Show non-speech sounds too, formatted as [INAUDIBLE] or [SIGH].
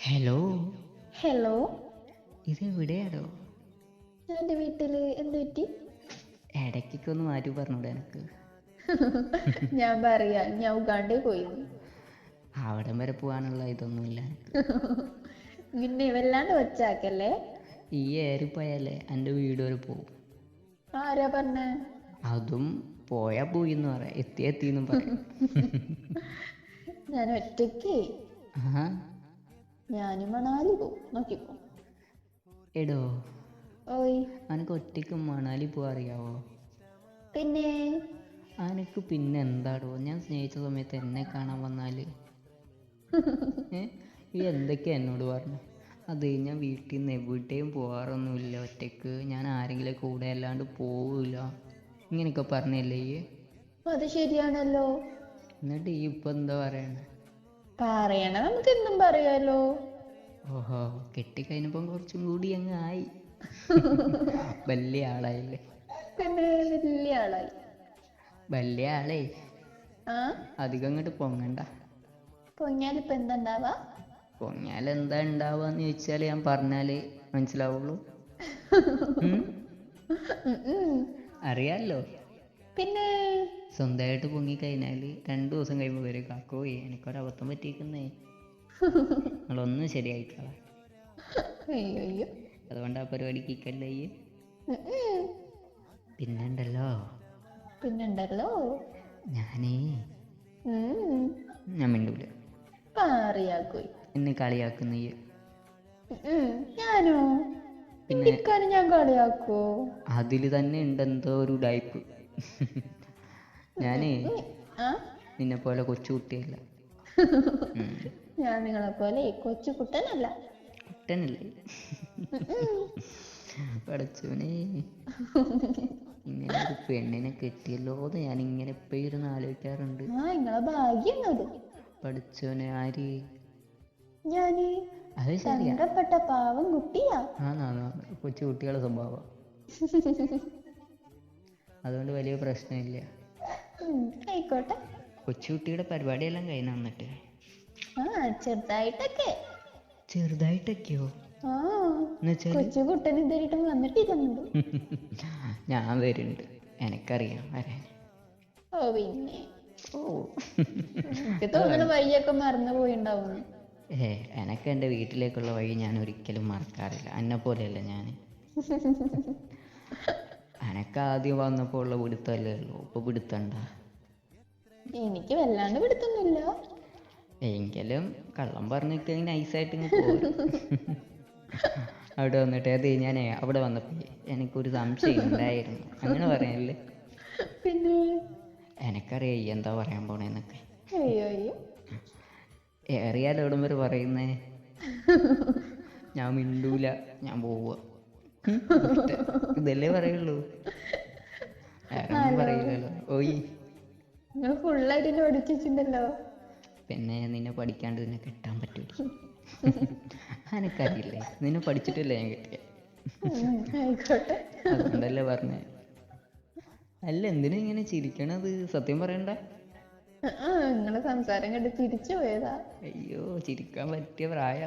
Hello. Hello. ഇത് എവിടെയാടോ? എന്റെ വീട്ടിൽ എന്ത് പറ്റി? ഇടയ്ക്കൊന്ന് മാറ്റി പറഞ്ഞൂടെ എനിക്ക്. [LAUGHS] ഞാൻ പറയാ ഞാൻ ഉഗാണ്ടേ പോയി. അവിടം വരെ പോവാനുള്ള ഇതൊന്നുമില്ല പിന്നെ [LAUGHS] വല്ലാണ്ട് വെച്ചാക്കല്ലേ ഈ ഏറി പോയാലേ എന്റെ വീട് വരെ പോവും. ആരാ പറഞ്ഞ? അതും പോയാ പോയി എന്ന് പറയാം എത്തി എത്തി എന്നും പറയാം. [LAUGHS] ഞാൻ ഒറ്റയ്ക്ക്. ആഹാ. ഞാനും മണാലി പോവും. നോക്കിപ്പോ എടോ. ഓയ്. അനക്ക് ഒറ്റയ്ക്ക് മണാലി പോവാ അറിയാവോ? പിന്നെ? അനക്ക് പിന്നെ എന്താടോ? ഞാൻ സ്നേഹിച്ച സമയത്ത് എന്നെ കാണാൻ വന്നാൽ. [LAUGHS] ഈ എന്തൊക്കെയാ എന്നോട് പറഞ്ഞു? അത് ഞാൻ വീട്ടിൽ നിന്ന് എവിടെയും പോകാറൊന്നുമില്ല ഒറ്റയ്ക്ക് ഞാൻ ആരെങ്കിലും കൂടെ അല്ലാണ്ട് പോവില്ല ഇങ്ങനെയൊക്കെ പറഞ്ഞല്ലേ ഈ? അത് ശരിയാണല്ലോ. എന്നിട്ട് ഈ ഇപ്പൊ എന്താ പറയണേ? പറയണ നമുക്ക് എന്തും പറയാലോ. ഓഹോ കെട്ടിക്കഴിഞ്ഞപ്പം കുറച്ചും കൂടി അങ്ങ് ആയി. വലിയ ആളായില്ലേ പിന്നെ വലിയ ആളായി വലിയ ആളേ ആ? അധികം അങ്ങോട്ട് പൊങ്ങണ്ട. പൊങ്ങിയാലിപ്പോ എന്താ ഉണ്ടാവാ പൊങ്ങിയാൽ എന്താ ഉണ്ടാവാന്ന് ചോദിച്ചാൽ ഞാൻ പറഞ്ഞാലേ മനസ്സിലാവുള്ളൂ. ഉം? ഉം ഉം. അറിയാലോ? പിന്നെ? സ്വന്തമായിട്ട് പൊങ്ങിക്കഴിഞ്ഞാൽ രണ്ടു ദിവസം കഴിയുമ്പോൾ വരും. കാക്കോയി എനിക്കൊരബദ്ധം പറ്റിയിരിക്കുന്നേ നിങ്ങളൊന്നും ശരിയായിട്ടില്ല. അയ്യോ അയ്യോ അതുകൊണ്ട് ആ പരിപാടി കിക്കല്ലേ പിന്നെണ്ടല്ലോ. പിന്നെണ്ടല്ലോ. ഞാനേ ഞാൻ മിണ്ടൂല. പാറിയാക്കോയി. എന്നെ കളിയാക്കുന്ന ഞാനോ? പിന്നെ ഞാൻ കളിയാക്കോ? അതിൽ തന്നെ ഉണ്ടെന്തോ ഒരു ഡൈപ്പ് ഞാനേ നിന്നെ പോലെ കൊച്ചു കുട്ടിയല്ല. ഞാൻ നിങ്ങളെ പോലെ കൊച്ചു കുട്ടനല്ല. കുട്ടനല്ലേ? പഠിച്ചവനെ ഇങ്ങനെ ഒരു പെണ്ണിനെ കെട്ടിയല്ലോ എന്ന് ഞാൻ ഇങ്ങനെ എപ്പോഴും ഇരുന്ന് ആലോചിക്കാറുണ്ട്. ആ നിങ്ങളെ ഭാഗ്യം അത് പഠിച്ചവനെ ആര്? ഞാൻ അത് ശരിയാ. സങ്കടപ്പെട്ട പാവം കുട്ടിയാ. ആന്നാന്ന് കൊച്ചു കുട്ടികളെ സ്വഭാവം. [LAUGHS] അതുകൊണ്ട് വലിയ പ്രശ്നമില്ല. ആയിക്കോട്ടെ. കൊച്ചുകുട്ടിയുടെ പരിപാടിയെല്ലാം കഴിഞ്ഞ വന്നിട്ട് ആ ചെറുതായിട്ടൊക്കെ. ചെറുതായിട്ടൊക്കെയോ? കൊച്ചു കുട്ടൻ [LAUGHS] ഞാൻ വരുന്നുണ്ട്. എനിക്കറിയാം വരാൻ. ഓ പിന്നെ. ഓ. എനിക്ക് തോന്നുന്നു വഴിയൊക്കെ മറന്നു പോയിണ്ടാവും. ഏ എനക്ക് എന്റെ വീട്ടിലേക്കുള്ള വഴി ഞാൻ ഒരിക്കലും മറക്കാറില്ല. എന്നെ പോലെയല്ല ഞാൻ [LAUGHS] എനക്ക് ആദ്യം വന്നപ്പോൾ ഉള്ള പിടുത്തമല്ലേ ഉള്ളൂ. ഇപ്പൊ പിടുത്തണ്ട എനിക്ക് വല്ലാണ്ട് പിടുത്തൊന്നുമില്ല. എങ്കിലും കള്ളം പറഞ്ഞിട്ട് നൈസായിട്ട് അവിടെ വന്നിട്ട് അത് ഞാനേ അവിടെ വന്നപ്പോൾ എനിക്കൊരു സംശയം ഉണ്ടായിരുന്നു. അങ്ങനെ പറയല്ലേ? പിന്നെ? എനക്കറിയാം എന്താ പറയാൻ പോണേന്നൊക്കെ. ഏറിയാൽ എവിടം വരെ പറയുന്നേ? ഞാൻ മിണ്ടൂല ഞാൻ പോവുക. ഇതല്ലേ പറയുള്ളൂ. വേറെ ഒന്നും പറയില്ലല്ലോ. ഓയ്. നിങ്ങൾ ഫുള്ളായിട്ട് പഠിപ്പിച്ചിട്ടുണ്ടല്ലോ. പിന്നെ നിന്നെ പഠിക്കാണ്ട് നിന്നെ കെട്ടാൻ പറ്റൂല. എനക്കറിയില്ലേ നിന്നെ പഠിച്ചിട്ടല്ലേ ഞാൻ കെട്ടിയ? ആയിക്കോട്ടെ. അതുകൊണ്ടല്ലേ പറഞ്ഞേ. അല്ല എന്തിനാ ഇങ്ങനെ ചിരിക്കണത്? സത്യം പറയണ്ട. നിങ്ങളെ സംസാരം കണ്ട് ചിരിച്ചു പോയതാ. അയ്യോ ചിരിക്കാൻ പറ്റിയ പ്രായ.